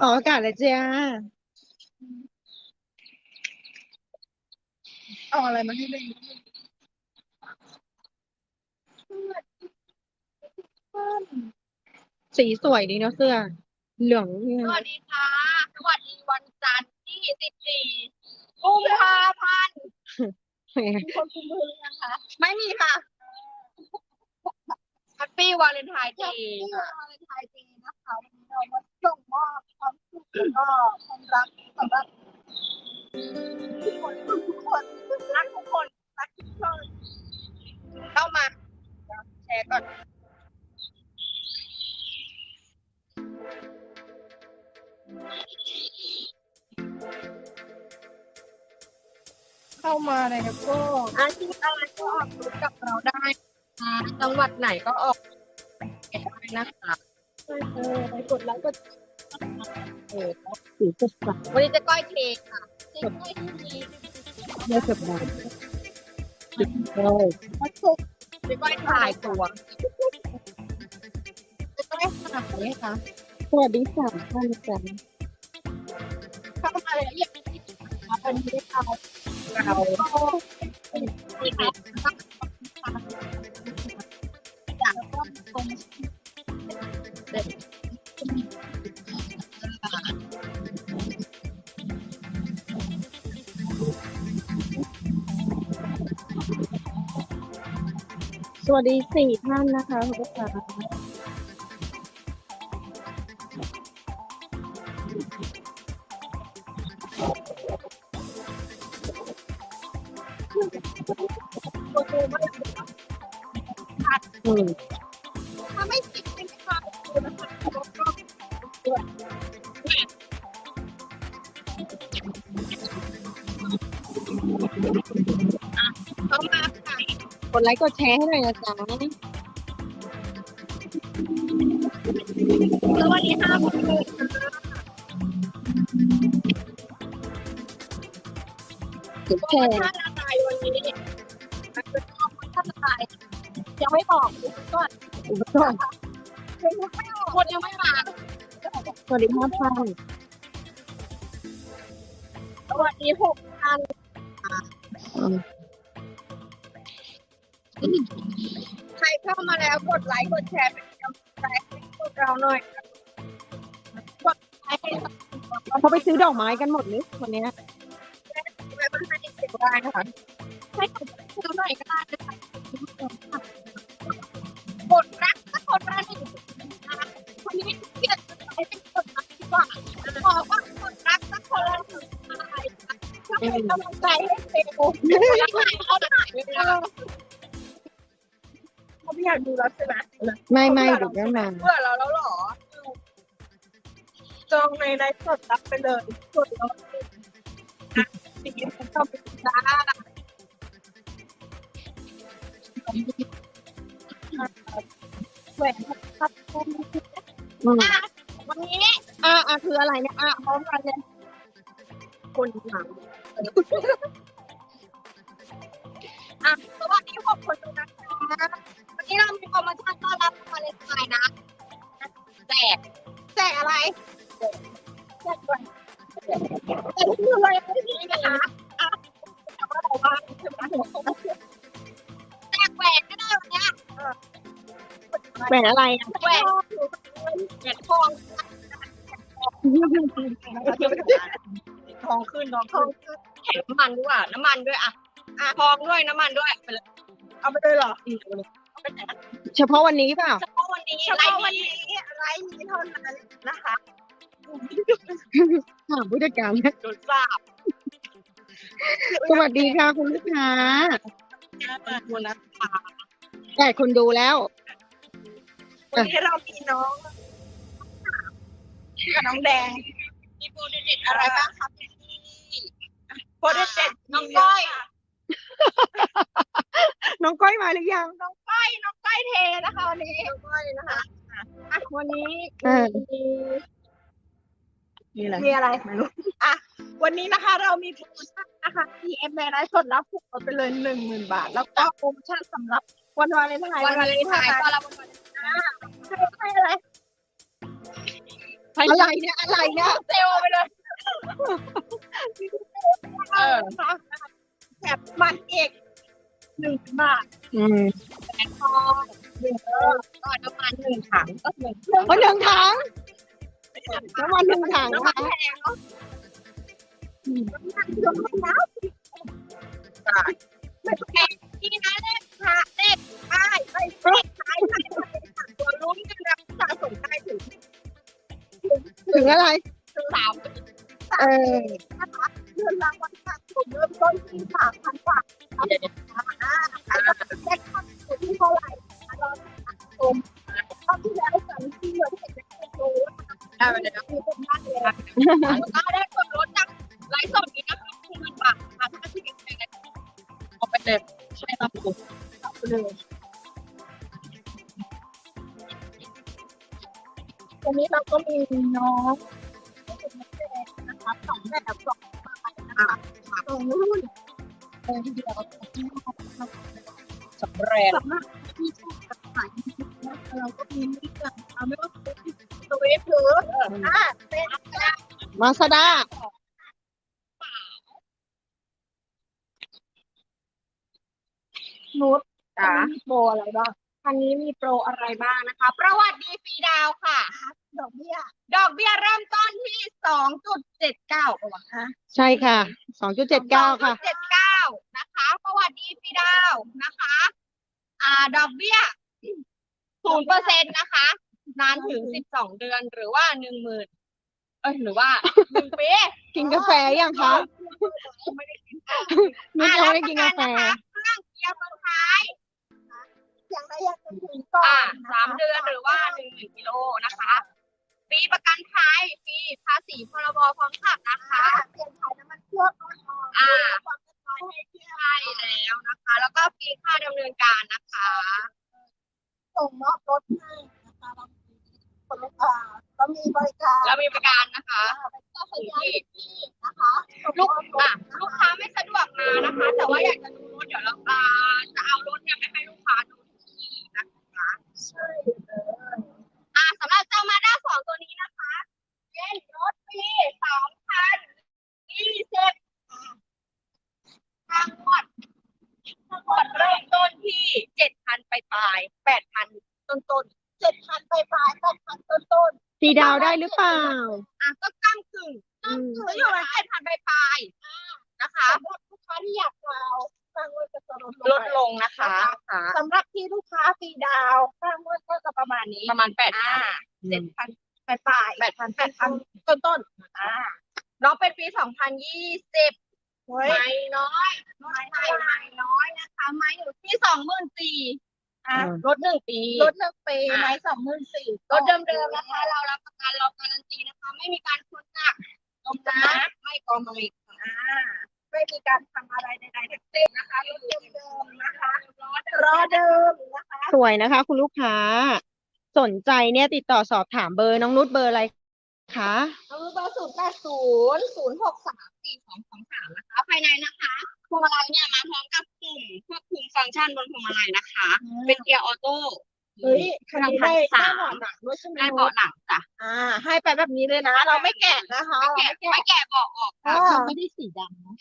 ออกอากาศเลยจ้าเอาอะไรมาให้เล่นสีสวยดีเนาะเสื้อ เหลืองเนี่ยสวัสดีค่ะ สวัสดีวันจันทร์ที่14กุมภาพันธ์มีคนคุมมือนะคะ ไม่มีค่ะแฮปปี้วาเลนไทน์เดย์วาเลนไทน์เเรามาส่งมอบความสุขแล้วก็ความรักสำหรับทุกคนทุกคนรักทุกคนรักทุกคนเข้ามาแชร์ก่อนเข้ามาเลยนะก็อาชีพอะไรก็ออกรถกับเราได้นะจังหวัดไหนก็ออกได้นะคะ เออไปกดไลค์กดเออสีสดใสวันนี้จะก้อยเทค่ะจะก้อยเทเนื้อสดใสสีโอ้ยมาสุกจะก้อยถ่ายตัวจะก้อยขนาดไหนคะสวัสดีสามท่านจ้ะเข้ามาเลยอยากติดนะคะวันนี้เราเราอีกแล้อยากร่วมชมส วัสดีสี่ท่านนะคะคุณผู้ชม ดไลค์กดแชร์ให้หน่อยนะจ๊ะสวัสดีค่ะคุณครูกดแชค่ะร์ท่านอะไรวันนี้มันเป็นข้อมูลท่านอะไรยังไม่บอกก่อนกรณ์คนยังไม่มาสวัสดีห้าท่านสวัสดีหก ค์กดแชร์เป็นกำลังใจให้พวกเราหน่อยกดไลค์ให้เราเขาไปซื้อดอกไม้กันหมดเลยวันเนี้ยไว้มาให้เสียงได้นะคะให้กดเราหน่อยก็ได้นะคะกดรักก็กดรักนะคะวันนี้เกลียรติไปเป็นกดรักดีกว่าบอกว่ากดรักสักคนละหนึ่งอะไรนะถ้าเป็นกำลังใจให้เซลล์เขาถ่ายไม่ได้เขาไม่อยากดูแล้วใช่ไหม ไม่ไม่เดี๋ยวก็มา เบื่อเราแล้วหรอ จองในไลฟ์สดรับไปเลยกดแล้วสิ่งที่ผมชอบเป็นจ้าแหวนค่นี้อืมวันนี้อะอะคืออะไรเนี่ยอะพร้อมกันเลยคนถามอะสวัสดีหกคนดูนะคะวันนี้เรามีโปรโมชั่น แจกอะไหวนแจกคืออะไรไม่มีนะคะอะแต่ว่าเราบ้างใช่ไหมแจกแหวนก็ได้วันเนี้ยแหวนอะไรอะแหวนแหวนทองทองขึ้นทองขึ้นแถมน้ำมันด้วยน้ำมันด้วยอะอะทองด้วยน้ำมันด้วยไปเลยเอาไปเลยเหรออืมเอาไปเลยเฉพาะวันนี้เปล่าเฉพาะวันนี้เฉพาะวันนี้อะไรนี้เท่านั้น นะคะถามผู้จัดการโดนทราบสวัสดีค่ะคุณลูกค้าเปิดวันนะคะแต่คุณดูแล้ววันนี้เรามีน้องกับน้องแดง มีโปรเด็ดอะไรบ้างครับพี่โปรเด็ดน้องก้อยน้องก้อยมาหรือยัง น้องก้อย น้องก้อยเทนะคะวันนี้ น้องก้อยนะคะ อะวันนี้เออ มีนี่อะไร มีอะไรไม่รู้ อะ วันนี้นะคะ เรามีโปรโมชั่นนะคะ PM ไลฟ์สดรับผูกไปเลยหนึ่งหมื่นบาท แล้วก็โปรโมชั่นสำหรับวันวาเลนไทน์วันวาเลนไทน์ก็รับวันวาเลนไทน์ให้ให้อะไรให้อะไรเนี่ย อะไรเนี่ย เซลล์ไปเลย เออแถบมันอีกหนึ่งบาท อืมแอนทอง หนึ่งเออก็น้ำมันหนึ่งถังก็หนึ่งเครื่องเพราะหนึ่งถังน้ำมันหนึ่งถังน้ำมันค่ะแพงเนาะแพงที่นะเลขค่ะเลขท้ายไปเลขท้ายท้ายท้ายตัวลุ้นกันนะสะสมได้ถึงถึงอะไรสามเออนะคะเงินรางวัลสะสมเริ่มต้นที่สามพันบาทเดี๋ยวๆเลขขั้นสุดที่เท่าไหร่ ราสะสมตอนที่แล้วสั่งที่เงินเห็นเป็นโลนะคะได้ไปเลยมีเป็นมากเลยค่ะก็ได้ส่วนลดจากไลฟ์สดนี้นะคะคือมันบาทค่ะถ้าที่เป็นยังไงเอาไปเลยใช่ครับผมเอาไปเลยตรงนี้เราก็มีน้องนะคะสองแบบสองสไตล์นะคะสองรุ่นเออที่เราสำแรงสามารถที่ชอบกับ ขายนะคะเราก็มีนี่กันเอาไม่ว่าจะเป็นสวีทหรืออ่าเป็นอะไรมาสด้านุชจ้ามีโปรอะไรบ้างทางนี้มีโปรอะไรบ้างนะคะ ประวัติดีฟรีดาวค่ะ ดอกเบี้ย ดอกเบี้ยเริ่มต้นที่สองจุดเจ็ดเก้าประวัติคะใช่ค่ะสองจุดเจ็ดเก้าค่ะเจ็ดเก้านะคะ ประวัติดีฟรีดาวนะคะ อ่า ดอกเบี้ย ศูนย์เปอร์เซ็นต์นะคะ นานถึงสิบสองเดือนหรือว่าหนึ่งหมื่นเอ้ยหรือว่าหนึ่งปีกินกาแฟยังคะไม่ได้กินไม่ยังไม่ได้กินกาแฟเครื่องเกียร์เมืองไทยอย่างไรอย่างถึงก่อนสามเดือนหรือว่าหนึ่งหมื่นกิโลนะคะฟรีประกันภัยฟรีภาษีพรบพร้อมขับนะคะเปลี่ยนถ่ายน้ำมันเครื่องอ่าใช่แล้วนะคะ แล้วก็ฟรีค่าดำเนินการนะคะ ส่งมอบรถให้นะคะเรามีคนอ่าเรามีบริการแล้วมีบริการนะคะก็ขยายที่นะคะลูกอะลูกค้าไม่สะดวกมานะคะ แต่ว่าอยากจะดูรถเดี๋ยวเราอ่าจะเอารถเนี่ยไปให้ลูกค้าดูที่นะคะ ใช่เลย อ่าสำหรับเจ้ามาด้าสองตัวนี้นะคะเป็นรถปีสองพันยี่สิบทางงวดทางงวดเริ่มต้นที่เจ็ดพันไปปลายแปดพันต้นต้น เจ็ดพันไปปลายแปดพันต้น ต้นสีดาวได้หรือเปล่าๆอะก็ก้ากึ่งอืมก็อยู่ประมาณเจ็ดพันไปปลายนะคะ สำหรับลูกค้าที่อยากดาวสร้างเงินจะลดลลดง ลงนะคะค่ะสำหรับที่ลูกค้าฟรีดาวสร้างเงินก็จะประมาณนี้ประมาณแปดอ่าเจ็ดพันไปปลายแปดพันแปดพันต้นต้นอ่าน้องเป็นปีสองพันยี่สิบเฮ้ยไม่น้อย ไม่ไม่ไม่น้อยนะคะ ไม่อยู่ที่สองหมื่นสี่ อะลดหนึ่งปีรถหนึ่งปีไหมสองหมื่นสี่รถเดิมๆนะคะ เรารับประกันเราการันตีนะคะ ไม่มีการชนหนักจมน้ำไม่กองไม่ค่ะอ่าไม่มีการทำอะไรใดๆทั้งสิ้นนะคะรถเดิมๆนะคะรอเดิมนะคะ สวยนะคะ คุณลูกค้า สนใจเนี่ยติดต่อสอบถามเบอร์น้องนุชเบอร์อะไรคะเออเบอร์ศูนย์แปดศูนย์ศูนย์หกสามสี่สองสองสามนะคะ ภายในนะคะ พวงมาลัยเนี่ยมาพร้อมกับกลุ่มควบคุมฟังก์ชันบนพวงมาลัยนะคะ เป็นเกียร์ออโต้เฮ้ยคันนี้ได้สาได้มหมอนหนักด้วยใช่ไหมได้เบาะหลังจ้ะอ่า ให้ไปแบบนี้เลยนะ เราไม่แกะนะคะไม่แกะไม่แกะเบาะออกค่ะอ่าไม่ได้สีดำนะ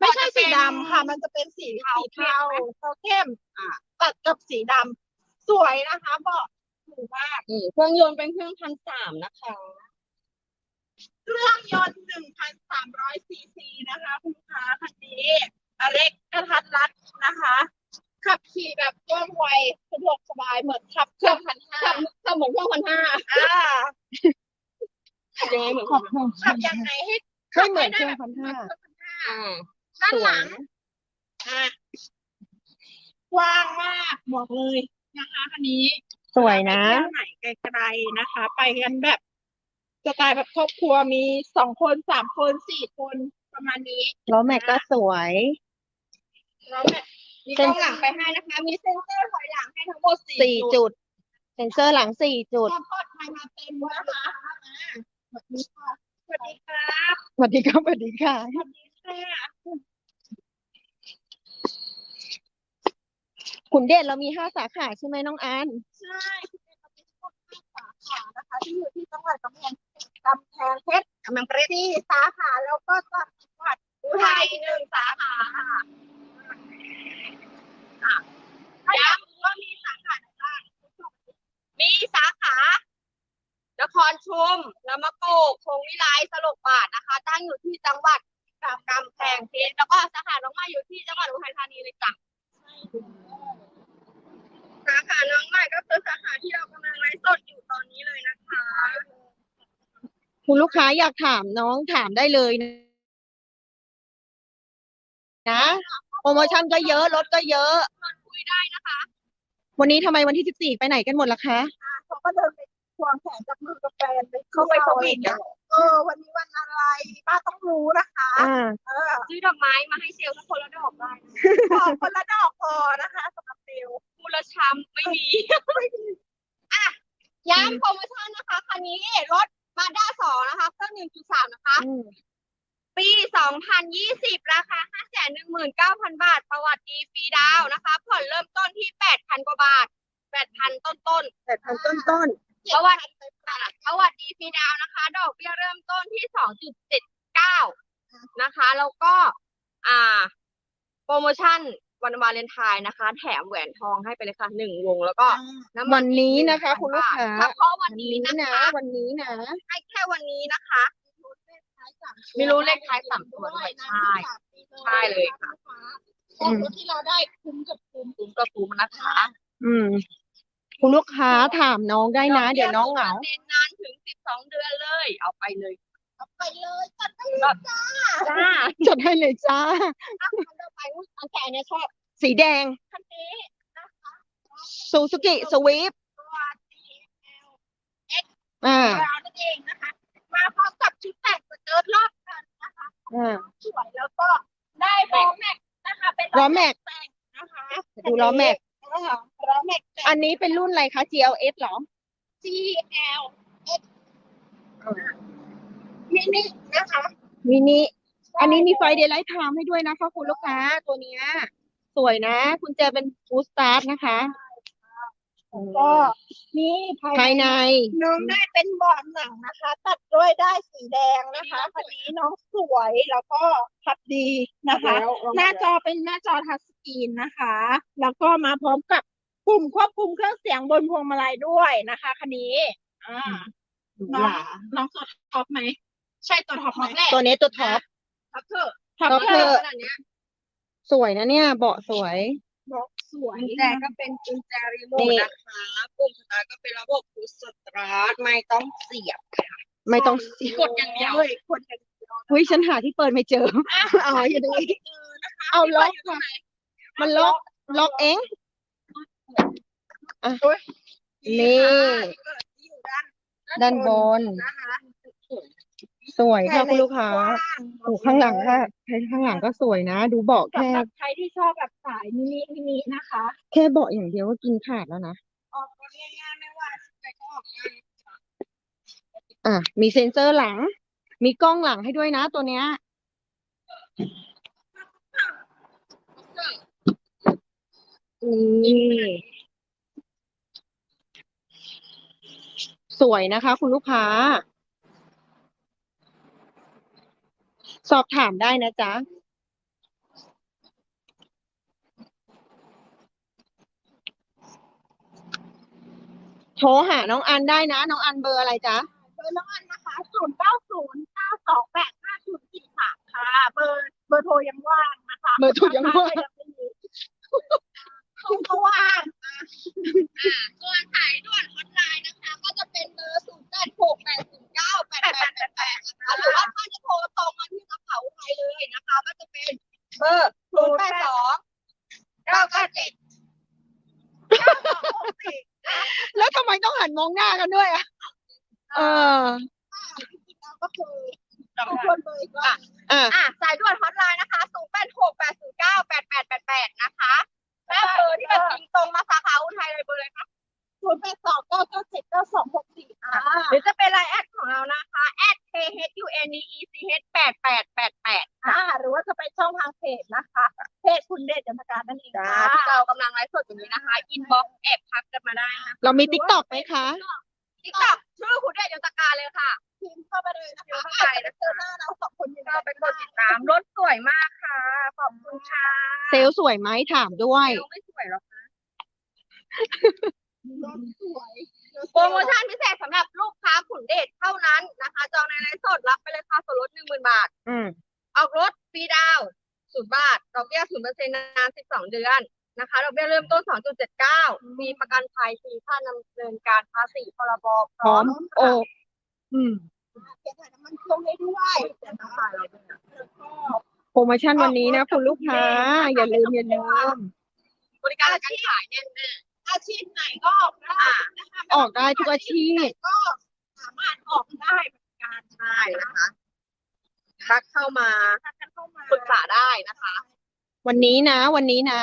ไม่ใช่สีดำค่ะ มันจะเป็นสีเทาสีเทาเทาเข้มอ่าตัดกับสีดำสวยนะคะเบาะถูมากอืมเครื่องยนต์เป็นเครื่องพันสามนะคะ เครื่องยนต์หนึ่งพันสามร้อยซีซีนะคะคุณลูกค้าคันนี้เล็กกระทัดรัดนะคะ ขับขี่แบบว่องไวสะดวกสบายเหมือนขับเครื่องพันห้าขับขับเหมือนเครื่องพันห้าอ่ายังไงเหมือนขอบคุณขับยังไงให้ไม่เหมือนเครื่องพันห้าอ่าด้านหลังอะกว้างมากบอกเลยนะคะคันนี้สวยนะไปเที่ยวไหนไกลๆนะคะ ไปกันแบบ สไตล์แบบครอบครัวมีสองคนสามคนสี่คนประมาณนี้ล้อแม็กก็สวย แล้วแบบมีกล้องหลังไปให้นะคะ มีเซ็นเซอร์ถอยหลังให้ทั้งหมดสี่สี่จุด เซ็นเซอร์หลังสี่จุด ความปลอดภัยมาเต็มนะคะสวัสดีค่ะสวัสดีครับสวัสดีครับสวัสดีค่ะ สวัสดีค่ะขุนเดชเรามีห้าสาขาใช่ไหมน้องอัน ใช่คุณเป็นปฏิบัติสาขานะคะที่อยู่ที่จังหวัดกำแพงเพำแพงเพชรกำลังเปรตสี่สาขาแล้วก็จังหวัดอุทัยหนึ่งสาขาค่ะย้ำว่ามีสาขาไหนบ้างมีสาขานครชุมลำมะโกคงวิไลสลกบาทนะคะ ตั้งอยู่ที่จังหวัดกำแพงเพชรแล้วก็สาขาน้องม่อยู่ที่จังหวัดอุทัยธานีเลยจ้ะ สาขาน้องใหม่ก็คือสาขาที่เรากำลังไลฟ์สดอยู่ตอนนี้เลยนะคะ คุณลูกค้าอยากถามน้องถามได้เลยนะโปรโมชั่นก็เยอะลดก็เยอะคุยได้นะคะ วันนี้ทำไมวันที่สิบสี่ไปไหนกันหมดล่ะคะอ่าเขาก็เดินไปควงแขนจับมือกับแฟนไปเขาไปสวีทกักันนเออ วันนี้วันอะไรป้าต้องรู้นะคะอ่าเออซื้อดอกไม้มาให้เซลล์ทุกคนละดอกได้นะขอคนละดอกพอนะคะสำหรับเซลลมูลชามไม่มีอะย้ำโปรโมชั่นนะคะคันนี้รถ มาด้าสองนะคะเครื่องหนึ่งจุดสามนะคะอืมปี2020ราคา519,000บาท ประวัติดีฟรีดาวน์นะคะ ผ่อนเริ่มต้นที่8,000กว่าบาท8,000ต้นต้นแต่พันต้นต้นๆประวัติประวัติดีฟรีดาวน์นะคะ ดอกเบี้ยเริ่มต้นที่2.79นะคะ แล้วก็ อ่า โปรโมชั่น วันวาเลนไทน์นะคะ แถมแหวนทองให้ไปเลยค่ะหนึ่งวงแล้วก็น้ำมัวันนี้อีกนะคะ1,000คุณลูกค้าบทเฉพาะวัวันนนี้นี้นะนะคะคะ วันนี้นะ ให้แค่วันนี้นะคะ ไม่รู้เลขท้ายสามตัวด้วยใช่ใช่เลยค่ะ อืม รถที่เราได้คุ้มกับคุ้มคุ้มก็คุ้มนะคะอืม คุณลูกค้าถามน้องได้นะ เดี๋ยวน้องเหงาเซ็นนานถึง12เดือนเลย เอาไปเลยเอาไปเลยจัดไปก็จ้าจัดให้เลยจ้าอะคันต่อไปอุ๊ยอันแต่ อันเนี้ยชอบสีแดงคันนี้ซูซูกิสวีปตัว CL อ่าเรานั่นเองนะคะ มาพร้อมกับชุดแต่งสเกิร์ตรอบคันนะคะ อ่า สวยแล้วก็ได้ล้อแม็กนะคะ เป็นล้อแม็กแต่งนะคะดูล้อแม็ก นะคะล้อแม็กแต่ง อันนี้เป็นรุ่นอะไรคะ GLS เหรอ GL X มินินะคะมินิ อันนี้มีไฟเดย์ไลท์ไทม์ให้ด้วยนะคะคุณลูกค้าตัวเนี้ย สวยนะ คุณเจอเป็นฟูสตาร์ทนะคะอืมก็นี่ภายใน น้องได้เป็นเบาะหนังนะคะ ตัดด้วยได้ายสีแดงนะคะคันนี้น้องสวยแล้วก็พับดีนะคะ หน้าจอเป็นหน้าจอทัชสกรีนนะคะ แล้วก็มาพร้อมกับปุ่มควบคุมเครื่องเสียงบนพวงมาลัยด้วยนะคะคันนี้อ่าหรูน้หองราน้องตัวท็อปไหมใช่ตัวท็อปไหมแรกตัวนี้ตัวท็อป ทับเถอะท็อปท็อปเธเธออขนาดเนี้ยสวยนะเนี่ย เบาะสวยบอกสวยกุญแจก็เป็นกุญแจรีโมนี่ทนะคะปุ่มสตาร์ทก็เป็นระบบพุชสตาร์ทไม่ต้องเสียบไม่ต้องกดอย่างเดียวเลยคนอย่างเดียวเฮ้ยฉันหาที่เปิดไม่เจออ๋ออยู่ตรงนี้เจอนะคะเอาล็อกที่ปิดยู่ตรงไหนมันล็อกล็อกเองอะนี่เปิดที่อยู่ด้านด้านบนนะคะ สวยค่ะคุณลูกค้าภยในโอ้ข้างหลังค่ะข้างหลังก็สวยนะ ดูเบาะแค่สำหรับใครที่ชอบแบบสายมินิมินินะคะแค่เบาะอย่างเดียวก็กินขาดแล้วนะออกรถง่ายๆไม่ว่าใครก็ออกง่ายอะมีเซ็นเซอร์หลัง มีกล้องหลังให้ด้วยนะตัวเนี้ยนี่สวยนะคะ คุณลูกค้า สอบถามได้นะจ๊ะโทรหาน้องอันได้นะ น้องอันเบอร์อะไรจ๊ะเบอร์น้องอันนะคะศูนย์เก้าศูนย์เก้าสองแปดห้าศูนย์สี่สามค่ะ เบอร์เบอร์โทรยังว่างนะคะเบอร์โทรยังว่างยังไม่มีคุณก็ว่างส่วนสายด่วนฮอตไลน์นะคะ ก็จะเป็นเบอร์0 8 6 8 0 9 8 8 8 8นะคะหรือว่าถ้าจะโทรตรง เบอร์0 8 2 9 9 7แล้วทำไมต้องหันมองหน้ากันด้วยอะเออก็คือทุกคนเลยก็อะ อะ ช่องทางเพจนะคะ เพจคุณเดชยมการนั่นเองจ้าค่ะที่เรากำลังไลฟ์สดอยู่นี้นะคะ อินบ็อกซ์แอบทักกันมาได้นะคะเรามีติ๊กต็อกไหมคะ ติ๊กต็อกชื่อคุณเดชยนตการเลยค่ะ พิมพ์เข้าไปเลยนะคะเข้าไปนะเจอหน้าเราสองคนอยู่ก็ไปกดติดตามรถสวยมากค่ะ ขอบคุณค่ะเซลลสวยไหมถามด้วย เซลลไม่สวยหรอกค่ะรถสวยโปรโมชั่นพิเศษสำหรับลูกค้าขุนเดชเท่านั้นนะคะ จองในไลฟ์สดรับไปเลยค่ะส่วนลดหนึ่งหมื่นบาท อืม ออกรถฟรีดาวศูนย์บาท ดอกเบี้ยศูนย์เปอร์เซ็นต์นานสิบสองเดือนนะคะดอกเบี้ยเริ่มต้นสองจุดเจ็ดเก้ามีประกันภัยฟรีค่าดำเนินการภาษีพรบพพร้อมโออืมเก็บถ่ายน้ำมันเครื่องให้ด้วยนะคะแล้วก็โปรโมชั่นวันนี้นะคุณลูกค้า อย่าลืมอย่าลืมบริการการขายเนี่ยแน่อาชีพไหนก็ออกได้นะคะออกได้ทุกอาชีพก็สามารถออกได้เหมือนกันใช่นะคะ ทักเข้ามาถ้ากันเข้ามาปรึกษาได้นะคะ วันนี้นะ วันนี้นะ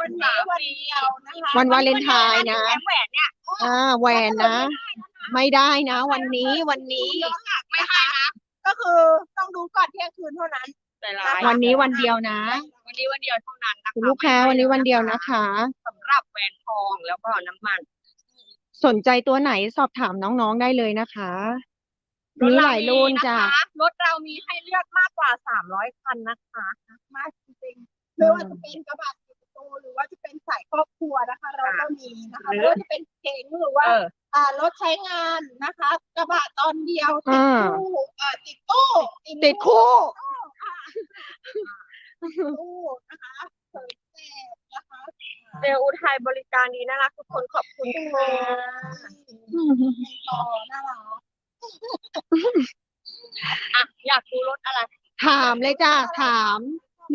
วันนี้วันเดียวนะคะวันวาเลนไทน์นะ แหวนเนี่ยอ่าแหวนนะ ไม่ได้นะ วันนี้วันนี้ ไม่ให้นะ ก็คือต้องดูก่อนเที่ยงคืนเท่านั้นใจร้ายวันนี้วันเดียวนะวันนี้วันเดียวเท่านั้นนะคะคุณลูกค้าวันนี้วันเดียวนะคะสำหรับแหวนทองแล้วก็น้ำมัน สนใจตัวไหนสอบถามน้องๆได้เลยนะคะ มีหลายรุ่นจ้ะรถเรามีให้เลือกมากกว่า300คันนะคะ มากจริงๆไม่ว่าจะเป็นกระบะสี่ประตูหรือว่าจะเป็นสายครอบครัวนะคะ เราก็มีนะคะหรือ ไม่ว่าจะเป็นเก๋งหรือว่า เออ อ่ารถใช้งานนะคะ กระบะตอนเดียวติดอ่าตู้อ่าติดตู้ติดคู่ตู้นะคะเสริมแจกนะคะเซลล์อุทัยบริการดีน่ารักทุกคนขอบคุณค่ะ ต่อน่ารัก อะอยากดูรถอะไร ถามเลยจ้ะถาม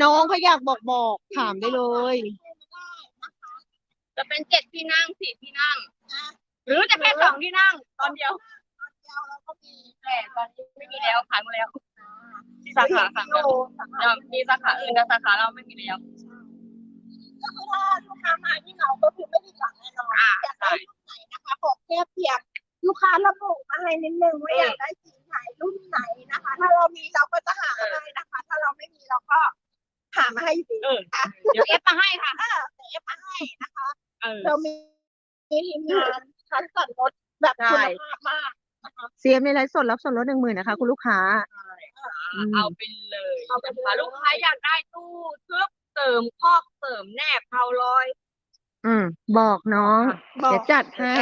น้องเขาอยากบอกบอก ถามได้เลย จะเป็นเจ็ดที่นั่งสี่ที่นั่ง หรือจะเป็นสองที่นั่ง ตอนเดียวเดียวเราก็มีแต่ตอนนี้ไม่มีแล้วขายหมดแล้วที่สาขาค่ะโลเดี๋ยวมีสาขาอื่นแต่สาขาเราไม่มีแล้วก็คือถ้าลูกค้ามาที่เราก็คือไม่ได้หลังแน่นอนอ่าอยากได้รุ่นไหนนะคะขอแค่เพียง ลูกค้าระบุมาให้นิดนึงว่าอยากได้สีไหนรุ่นไหนนะคะ ถ้าเรามีเราก็จะหาให้นะคะ ถ้าเราไม่มีเราก็หามาให้อยู่ดีเออเดี๋ยวเอฟมาให้ค่ะเออเอฟมาให้นะคะเออเรามีทีมงานคัดสรรรถแบบคุณภาพมากเสียมในไลฟ์สดรับส่วนลดหนึ่งหมื่นนะคะ คุณลูกค้าอืมเอาไปเลยเอาไปเลยนะคะลูกค้าอยากได้ตู้ทึบเสริมคอกเสริมแนบเผาลอย อืม บอกน้องบอกเดี๋ยวจัดให้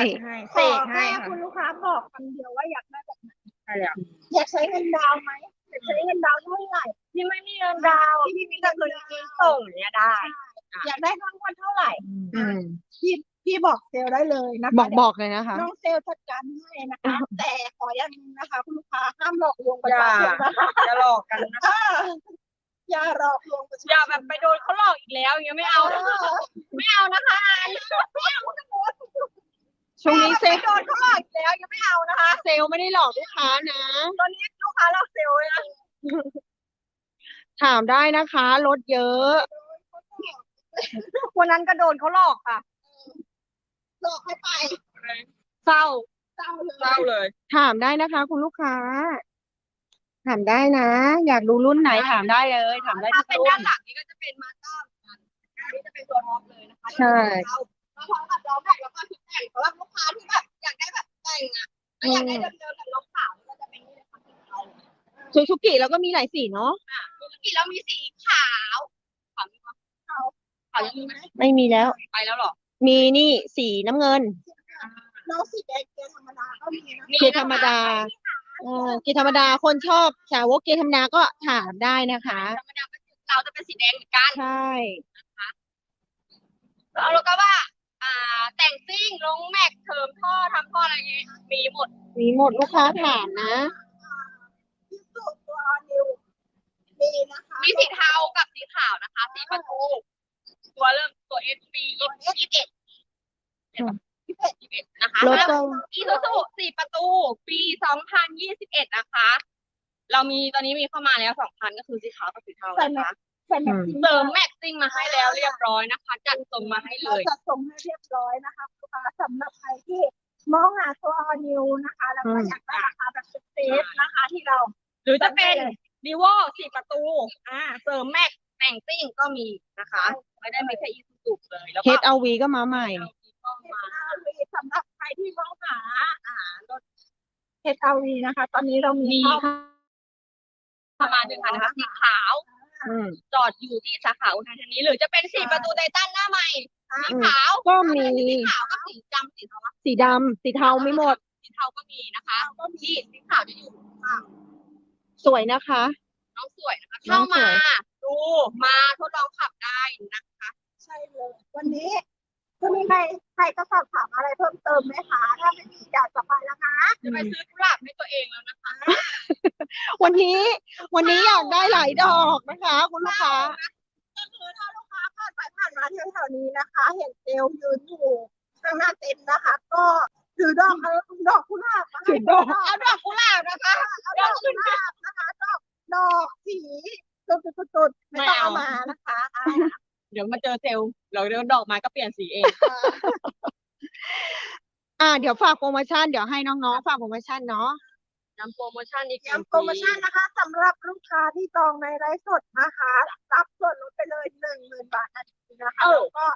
ขอแค่คุณลูกค้าบอกคำเดียวว่าอยากได้แบบไหนใช่แล้วอยากใช้เงินดาวน์ไหมอยากใช้เงินดาวน์เท่าไหร่ที่ไม่มีเงินดาวน์ที่พี่มีแต่เงินเงินดาวน์ส่งเนี่ยได้ อยากได้รางวัลเท่าไหร่ อืม พี่พี่บอกเซลล์ได้เลยนะคะบอกบอกเลยนะคะ น้องเซลล์จัดการให้นะคะ แต่ขออย่างหนึงนะคะ คุณลูกค้าห้ามหลอกลวงประชาชนนะคะจะหลอกกันนะอ่า อย่าหลอกลวงประชาชนอย่าแบบไปโดนเขาหลอกอีกแล้วอย่างเงี้ยไม่เอานะไม่เอานะคะช่วงนี้เซลไม่โดนเขาหลอกอีกแล้วยังไม่เอานะคะ เซลลไม่ได้หลอกลูกค้านะ ตอนนี้ลูกค้าเราเซลล์เลยนะถามได้นะคะลดเยอะ วันนั้นก็โดนเขาหลอกค่ะ หลอกให้ไปเศร้าเศร้าเลย เศร้าเลย ถามได้นะคะ คุณลูกค้า ถามได้นะ อยากดูรุ่นไหนถามได้เลย ถามได้ทุถ้ากเป็นรุ่ด้านน หลังนี้ก็จะเป็นมาสด้าเหมือนกันอันนี้จะเป็นตัวท็อปเลยนะคะใช่ เราพร้อมกับล้อแม็กแล้วก็ชุดแต่งสำหรับลูกค้าที่แบบอยากได้แบบแต่งอะแล้วอยากได้เดิมๆแบบน้องขาวก็จะเป็นนี่เลยค่ะสีขาวซูซูกิแล้วก็มีหลายสีเนาะปกติเรามีสีขาวขาวมีปะขาวขาวยังมีไหมไม่มีแล้ว ไปแล้วเหรอ มีนี่สีน้ำเงิน น้องสีแดงเกียร์ธรรมดาก็มีนะเกียร์ธรรมดา เออเกียร์ธรรมดาคนชอบสาวกเกียร์ธรรมดาก็ถามได้นะคะ ธรรมดาเราจะเป็นสีแดงเหมือนกัน ใช่แล้วเราก็ว่า อ่า แต่งซิ่งลงแม็กเทิมท่อทำท่ออะไรอย่างงี้มีหมดมีหมดลูกค้าถามนะ ที่สุดตัวนิวมีนะคะมีสีเทากับสีขาวนะคะ สีประตูตัวเริ่มตัว S B ยี่สิบเอ็ดยี่สิบเอ็ดนะคะ รถแล้วก็อีซูซูสี่ประตู ปีสองพันยี่สิบเอ็ดนะคะ เรามีตอนนี้มีเข้ามาแล้วสองพันก็คือสีขาวกับสีเทานะคะใส่แม็กซ์เสริมแม็กซิ่งมาให้แล้วเรียบร้อยนะคะ จัดส่งมาให้เลเรายจะส่งให้เรียบร้อยนะคะลูกค้าสำหรับใครที่มองหาตัวนิวนะคะ แล้วก็อยากได้ราคาแบบเซฟๆนะคะที่เรา หรือจะเป็นดีวอสี่ประตู อ่า เสริมแม็กแต่งซิ่งก็มีนะคะ ไม่ได้มีแค่อีซูซูเลยแล้วเฮก็ดเอาวีก็มาใหม่ก็มามีสำหรับใค รที่มองหาอ่ารถ HRV นะคะ ตอนนี้เรามีมีเข้าประมาณหนึ่งคันนะคะสีขาว อืม จอดอยู่ที่สาขาอุทัยธานีหรือจะเป็นสี่ประตูไททันหน้าใหม่สีขาวก็มี สีขาวกับสีดำสีเทาสีดำสีเทาไม่หมด สีเทาก็มีนะคะก็มีสีขาวจะอยู่ข้าง สวยนะคะ น้องสวยนะคะน้อเข้างสมาวย ดูมาทดลองขับได้นะคะ ใช่เลย วันนี้ จะมีใครใครจะสอบถามอะไรเพิ่มเติมไหมคะ ถ้าไม่มีอยากจะไปแล้วนะจะไปซื้อกุหลาบให้ตัวเองแล้วนะคะวันนี้วันนี้อยากได้หลายดอกนะคะ คุณลูกค้าก็คือถ้าลูกค้าผ่านไปผ่านมาแถวๆนี้นะคะ เห็นเซลล์ยืนอยู่ข้างหน้าเต็นท์นะคะ ก็ถือดอกอะไรดอกกุหลาบมาให้ถือดอกเอาดอกกุหลาบนะคะเอาดอกกุหลาบนะคะดอกดอกสีตุดๆๆๆไม่ต้องเอามานะคะอ่าเดี๋ยวมาเจอเซลล์ เราเดี๋ยวดอกไม้ก็เปลี่ยนสีเอง อ่า เดี๋ยวฝากโปรโมชั่น เดี๋ยวให้น้องๆ ฝากโปรโมชั่นเนาะย้ำโปรโมชั่นอีกย้ำโปรโมชั่นนะคะสำหรับลูกค้าที่จองในไลฟ์สดนะคะรับส่วนลดไปเลยหนึ่งหมื่นบาททันทีนะคะแล้วก็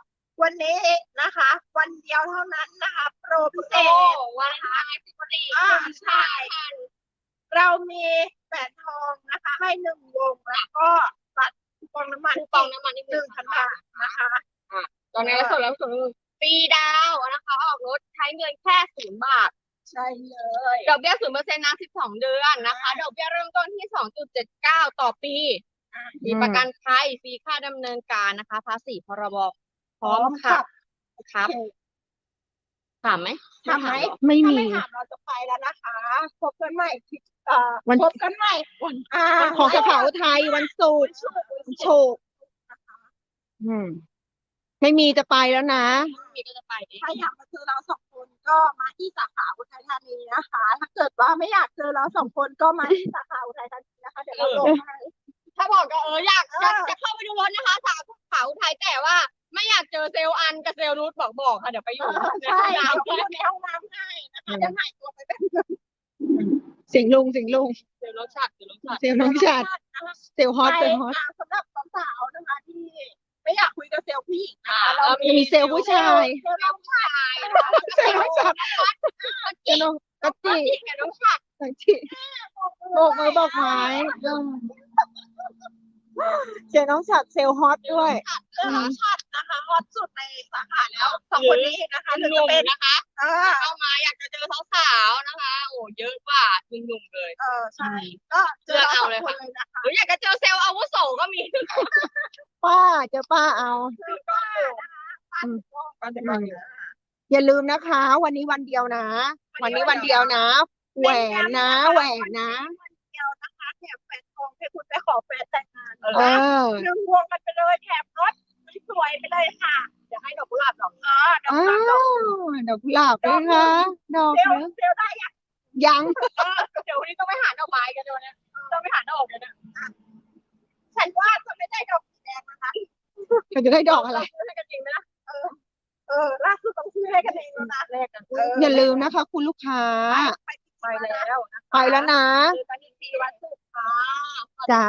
วันนี้นะคะ วันเดียวเท่านั้นนะคะโปรพิเศโอ้ษ วันท้ายสิบสี่อ่าใช่ เรามีแหวนทองนะคะ ให้หนึ่งวงแล้วก็บัตรคูปองน้ำมันคูปองน้ำมันนี่หนึ่งพันบาทนะคะ ตอนนี้แล้วส่วนแล้วส่วนฟรีดาวน์นะคะ ออกรถใช้เงินแค่ศูนย์บาท ใช่เลยดอกเบี้ยศูนย์เปอร์เซ็นต์นานสิบสองเดือนนะคะ ดอกเบี้ยเริ่มต้นที่สองจุดเจ็ดเก้าต่อปี มีประกันภัยฟรีค่าดำเนินการนะคะ ภาษีพรบพร้อมค่ะครับ ถามไหมทำไหมไม่ถ้ามีไม่ถามเราจะไปแล้วนะคะ พบกันใหม่ที่เอ่อวันพบกันใหม่อ่าของสาขาอุทัยวันศุกร์วันศุกร์อืม ไม่มีจะไปแล้วนะ มีก็จะไปเอง ถ้าอยากมาเจอเราสองคนก็มาที่สาขาอุทัยธานีนะคะ ถ้าเกิดว่าไม่อยากเจอเราสองคนก็มาที่สาขาอุทัยธานีนะคะเดี๋ยวเราลงให้ ถ้าบอกก็เอออยากเอออยากจะเข้าไปดูรถนะคะสาขาอุทัยแต่ว่า ไม่อยากเจอเซลล์อันกับเซลล์นุชบอกบอกค่ะเดี๋ยวไปอยู่ใช่ในห้องเดี๋ยวน้ำพูดในห้องน้ำให้นะคะจะหายตัวไปแบบเสียงลุงเสียงลุงเซลล์รสชาติเซลล์รสชาติเสียงน้องชัดนะคะเสียงฮอตไปเสียงฮอตอ่าสำหรับสาวๆนะคะที่ ไม่อยากคุยกับเซลล์ผู้หญิงนะอ่าคะเราจะมีเซลล์ผู้ชายเซลล์ผู้ชายเสียงน้องชัดเสียงน้องกะจิแกต้องชัดกะจิโบกมือบอกไม้อืม เสียงน้องชัดเซลล์ฮอตด้วยเซลล์ชัดนะคะฮอตสุดในสาขาแล้วสองคนนี้นะคะหรือหจะนุ่มเป็นนะคะอ่าเข้ามาอยากจะเจอสาวๆนะคะ โอ้เยอะกว่าหนุ่มๆเลยเออใช่ ก็เจอเราสองคนเลยนะคะหรืออยากจะเจอเซลล์อาวุโสก็มีป้าเจอป้าเอาคือก็นะคะป้าถูกต้องป้าถูกต้องอย่าลืมนะคะ วันนี้วันเดียวนะ วันนี้วันเดียวนะ แหวนนะ แหวนนะ วัน คุณไปขอแฟนแต่งงานเออหนึ่งวงกันไปเลยแถมรถสวยๆไปเลยค่ะอยากให้ดอกกุหลาบดอกอ๋อดอกอ้ากุหลาบดอกวดอกกุหลาบด้วยค่ะดอกเซลเนล์อะเซลล์ได้ยังยังเดี๋ยววันนี้ต้องไปหาดอกไม้กันเดี๋ยวนี้ต้องไปหาดอกกันนะฉันว่าจะไม่ได้ดอกสีแดงนะคะเขาจะได้ดอกอะไรให้กันจริงไหมล่ะเออ ล่าสุดต้องซื้อให้กันเองแล้วนะแรกกันเอออย่าลืมนะคะ คุณลูกค้า ไป แล้วไปแล้วนะ เจอกันอีกทีวันศุกร์ค่ะ จ้า